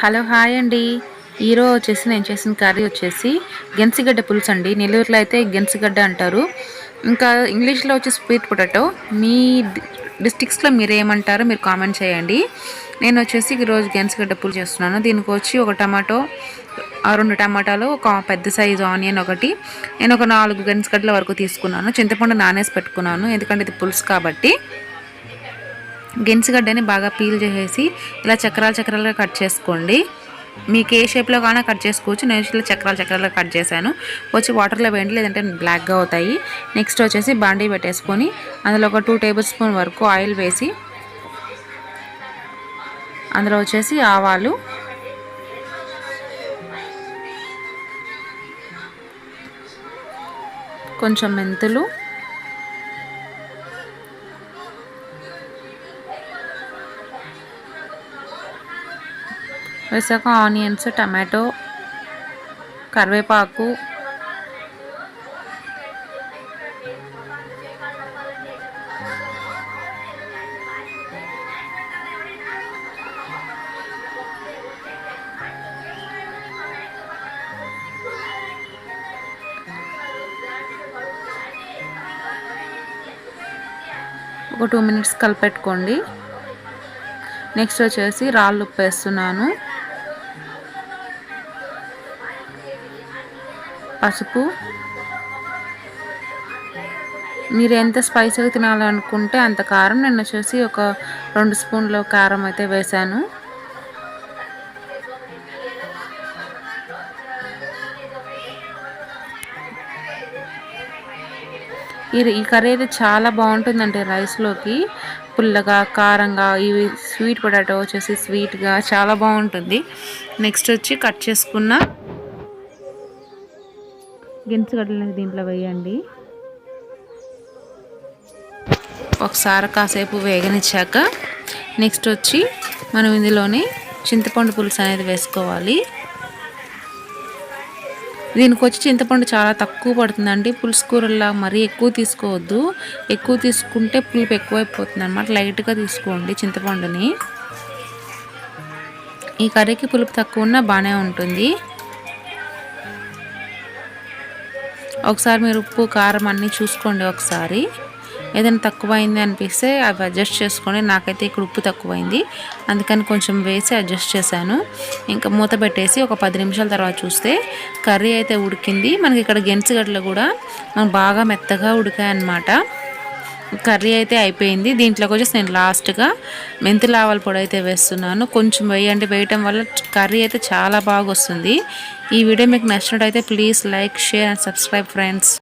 Hello hi అండి. ఈరోజు వచ్చేసి నేను చేసిన కర్రీ వచ్చేసి గెన్సిగడ్డ పులుసు అండి. నెల్లూరులో అయితే గెన్సిగడ్డ అంటారు. ఇంకా ఇంగ్లీష్లో వచ్చి స్వీట్ పొటాటో. మీ డిస్టిక్స్లో మీరు ఏమంటారో మీరు కామెంట్ చేయండి. నేను వచ్చేసి ఈరోజు గెన్సిగడ్డ పులుసు చేస్తున్నాను. దీనికి వచ్చి ఒక టమాటో రెండు టమాటాలు ఒక పెద్ద సైజు ఆనియన్ ఒకటి. నేను ఒక నాలుగు గెన్సిగడ్డల వరకు తీసుకున్నాను. చింతపండు నానేసి పెట్టుకున్నాను. ఎందుకంటే ఇది పులుసు కాబట్టి. గెన్సిగడ్డని బాగా పీల్ చేసేసి ఇలా చక్రాలు చక్రాలుగా కట్ చేసుకోండి. మీకు ఏ షేప్లో కానీ కట్ చేసుకోవచ్చు. నేను ఇట్లా చక్రాలు చక్రాలుగా కట్ చేశాను. వచ్చి వాటర్లో వేయండి లేదంటే బ్లాక్గా అవుతాయి. నెక్స్ట్ వచ్చేసి బాండీ పెట్టేసుకొని అందులో ఒక టూ టేబుల్ స్పూన్ వరకు ఆయిల్ వేసి అందులో వచ్చేసి ఆవాలు కొంచెం మెంతులు వేసాక ఆనియన్స్ టమాటో కరివేపాకు ఒక టూ మినిట్స్ కలిపెట్టుకోండి. నెక్స్ట్ వచ్చేసి రాళ్ళు ఉప్పు వేస్తున్నాను పసుపు. మీరు ఎంత స్పైసీగా తినాలనుకుంటే అంత కారం. నేను వచ్చేసి ఒక రెండు స్పూన్ల కారం అయితే వేశాను. ఈ కర్రీ అయితే చాలా బాగుంటుందండి రైస్లోకి. పుల్లగా కారంగా ఇవి స్వీట్ పొటాటో వచ్చేసి స్వీట్గా చాలా బాగుంటుంది. నెక్స్ట్ వచ్చి కట్ చేసుకున్న గడ్డలని దీంట్లో వేయండి. ఒకసారి కాసేపు వేగనిచ్చాక నెక్స్ట్ వచ్చి మనం ఇందులోనే చింతపండు పులుసు అనేది వేసుకోవాలి. దీనికి వచ్చి చింతపండు చాలా తక్కువ పడుతుందండి. పులుసు కూరలా మరీ ఎక్కువ తీసుకోవద్దు. ఎక్కువ తీసుకుంటే పులుపు ఎక్కువైపోతుంది అనమాట లైట్గా తీసుకోండి చింతపండుని. ఈ కర్రీకి పులుపు తక్కువ ఉన్నా బాగానే ఉంటుంది. ఒకసారి మీరు ఉప్పు కారం అన్నీ చూసుకోండి ఒకసారి. ఏదైనా తక్కువైంది అనిపిస్తే అవి అడ్జస్ట్ చేసుకోండి. నాకైతే ఇక్కడ ఉప్పు తక్కువైంది. అందుకని కొంచెం వేసి అడ్జస్ట్ చేశాను. ఇంకా మూత పెట్టేసి ఒక పది నిమిషాల తర్వాత చూస్తే కర్రీ అయితే ఉడికింది. మనకి ఇక్కడ గెంచుగడ్డలు కూడా బాగా మెత్తగా ఉడికాయన్నమాట. కర్రీ అయితే అయిపోయింది. దీంట్లోకి వచ్చేసి నేను లాస్ట్గా మెంతి లావల పొడి అయితే వేస్తున్నాను. కొంచెం వేయండి. వేయటం వల్ల కర్రీ అయితే చాలా బాగా వస్తుంది. ఈ వీడియో మీకు నచ్చినట్టయితే please like share and subscribe friends.